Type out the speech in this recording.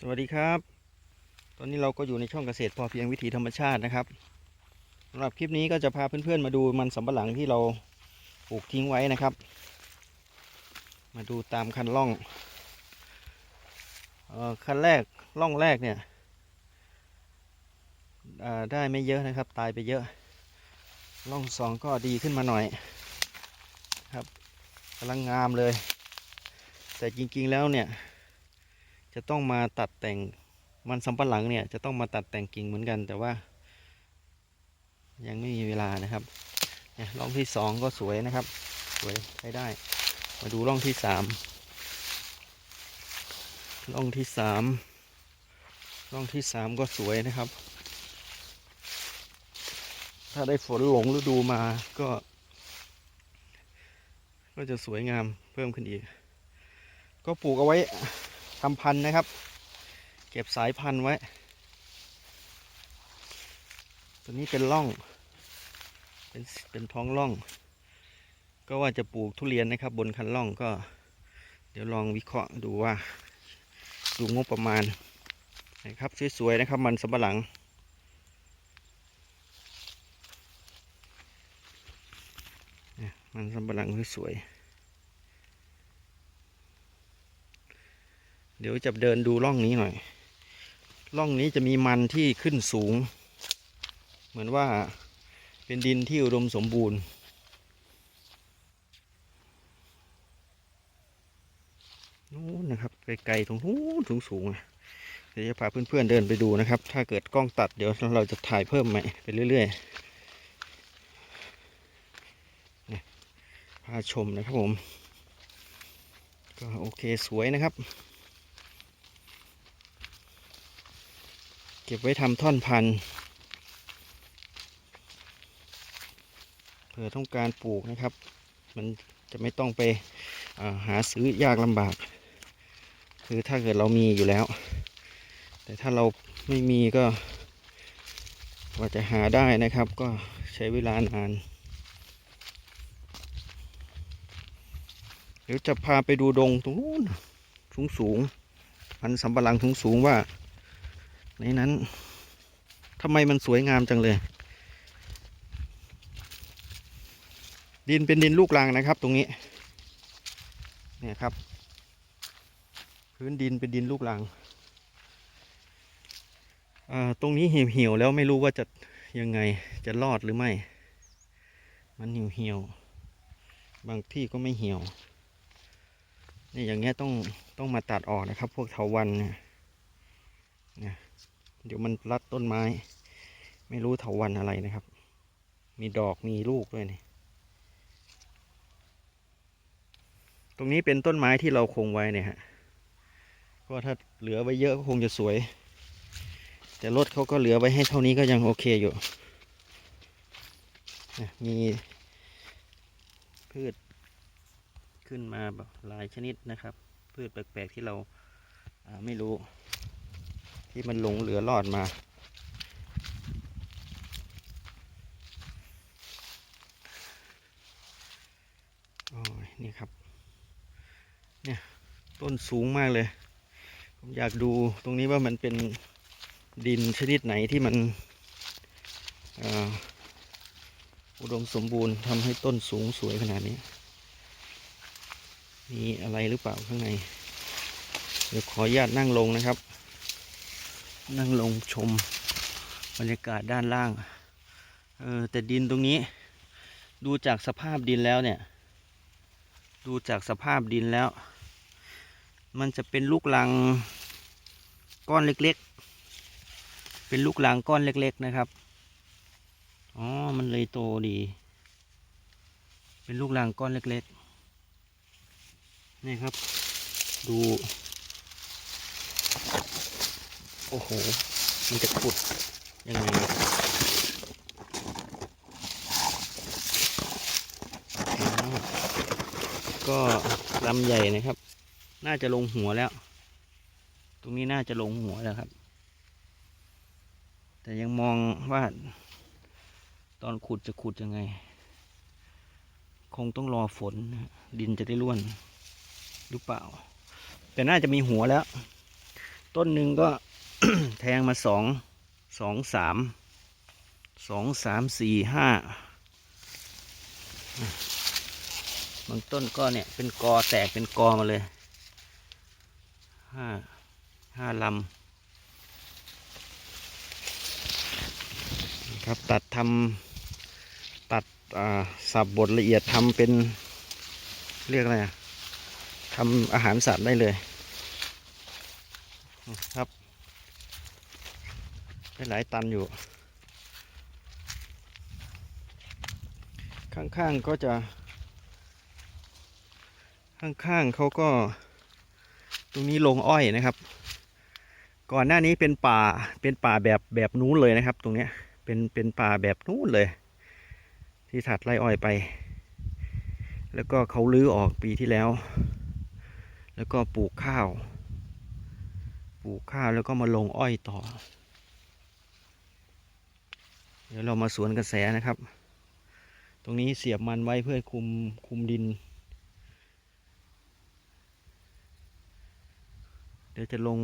สวัสดีครับ ตอนนี้เราก็อยู่ในช่องเกษตรพอเพียงวิถีธรรมชาตินะครับสำหรับคลิปนี้ก็จะพาเพื่อนๆมาดูมันสำปะหลังที่เราปลูกทิ้งไว้นะครับ มาดูตามคันร่องออคันแรกร่องแรกเนี่ยได้ไม่เยอะนะครับ ตายไปเยอะร่องสองก็ดีขึ้นมาหน่อยครับกำลังงามเลย แต่จริงๆแล้วเนี่ย จะต้องมาตัดแต่งมันสำปะหลังเนี่ยจะต้องมาตัดแต่งกิ่งเหมือนกัน แต่ว่า ยังไม่มีเวลานะครับเนี่ยร่องที่สองก็สวยนะครับ สวยใช้ได้ มาดูร่องที่สามร่องที่สามร่องที่สามก็สวยนะครับ ถ้าได้ฝนหลงฤดูมาก็ ก็จะสวยงามเพิ่มขึ้นอีก ก็ปลูกเอาไว้ ทำพันธุ์นะครับ เก็บสายพันธุ์ไว้ ตัวนี้เป็นร่อง เป็นเป็นท้องร่อง ก็ว่าจะปลูกทุเรียนนะครับ บนคันร่องก็ เดี๋ยวลองวิเคราะห์ดูว่า ดูงบประมาณนะครับสวยๆนะครับ มันสำปะหลังนะมันสำปะหลังสวยๆ เดี๋ยวจะเดินดูร่องนี้หน่อย ร่องนี้จะมีมันที่ขึ้นสูง เหมือนว่าเป็นดินที่อุดมสมบูรณ์ นู้นนะครับไกลๆตรงนู้นสูงสูงๆอะเดี๋ยวจะพาเพื่อนๆเดินไปดูนะครับ ถ้าเกิดกล้องตัดเดี๋ยวเราจะถ่ายเพิ่มใหม่ไปเรื่อยๆพาชมนะครับผม ก็โอเคสวยนะครับ เก็บไว้ทำท่อนพันธุ์เผื่อต้องการปลูกนะครับ มันจะไม่ต้องไปาหาซื้อยากลำบาก คือถ้าเกิดเรามีอยู่แล้ว แต่ถ้าเราไม่มีก็กว่าจะหาได้นะครับ ก็ใช้เวลานานเดี๋ยวจะพาไปดูดงตรงนู้นสูงสูงๆมันสำปะหลังสูงสูงว่า ในนั้นทำไมมันสวยงามจังเลย ดินเป็นดินลูกรังนะครับ ตรงนี้เนี่ยครับ พื้นดินเป็นดินลูกรังตรงนี้เหี่ยวๆแล้วไม่รู้ว่าจะยังไงจะรอดหรือไม่ มันเหี่ยวๆบางที่ก็ไม่เหี่ยวนี่อย่างเงี้ยต้องต้องมาตัดออกนะครับ พวกเถาวันเนี่ย เดี๋ยวมันรัดต้นไม้ ไม่รู้เถาวันอะไรนะครับ มีดอกมีลูกด้วยนี่ตรงนี้เป็นต้นไม้ที่เราคงไว้เนี่ยฮะเพราะว่าถ้าเหลือไว้เยอะก็คงจะสวย แต่รถเขาก็เหลือไว้ให้เท่านี้ก็ยังโอเคอยู่มีพืชขึ้นมาแบบหลายชนิดนะครับ พืชแปลกๆที่เราไม่รู้ ที่มันหลงเหลือรอดมา โอ้ย นี่ครับ เนี่ย ต้นสูงมากเลย ผมอยากดูตรงนี้ว่ามันเป็นดินชนิดไหนที่มันอุดมสมบูรณ์ทำให้ต้นสูงสวยขนาดนี้ มีอะไรหรือเปล่าข้างใน เดี๋ยวขออนุญาตนั่งลงนะครับ นั่งลงชมบรรยากาศด้านล่างเออแต่ดินตรงนี้ ดูจากสภาพดินแล้วเนี่ย ดูจากสภาพดินแล้ว มันจะเป็นลูกลังก้อนเล็กๆ เป็นลูกลังก้อนเล็ก ๆนะครับอ๋อมันเลยโตดี เป็นลูกลังก้อนเล็กๆนี่ครับ ดู โอ้โห มันจะขุดยังไงก็ลำใหญ่นะครับ น่าจะลงหัวแล้ว ตรงนี้น่าจะลงหัวแล้วครับ แต่ยังมองว่า ตอนขุดจะขุดยังไง คงต้องรอฝน ดินจะได้ร่วน หรือเปล่า แต่น่าจะมีหัวแล้ว ต้นหนึ่งก็ แทงมาสองสองสามสองสามสี่ห้าบางต้นก็เนี่ยเป็นกอแตกเป็นกอมาเลยห้าห้าลำครับตัดทำตัดอ่าสับบดละเอียดทำเป็นเรียกอะไรอะทำอาหารสัตว์ได้เลยครับ ได้หลายตันอยู่ ข้างๆก็จะ ข้างๆเขาก็ ตรงนี้ลงอ้อยนะครับ ก่อนหน้านี้เป็นป่าเป็นป่าแบบแบบนู้นเลยนะครับ ตรงเนี้ยเป็นเป็นป่าแบบนู้นเลย ที่ถัดไร่อ้อยไป แล้วก็เขาลื้อออกปีที่แล้ว แล้วก็ปลูกข้าว ปลูกข้าวแล้วก็มาลงอ้อยต่อ เดี๋ยวเรามาสวนกระแสนะครับ ตรงนี้เสียบมันไว้เพื่อคุมคุมดิน เดี๋ยวจะลง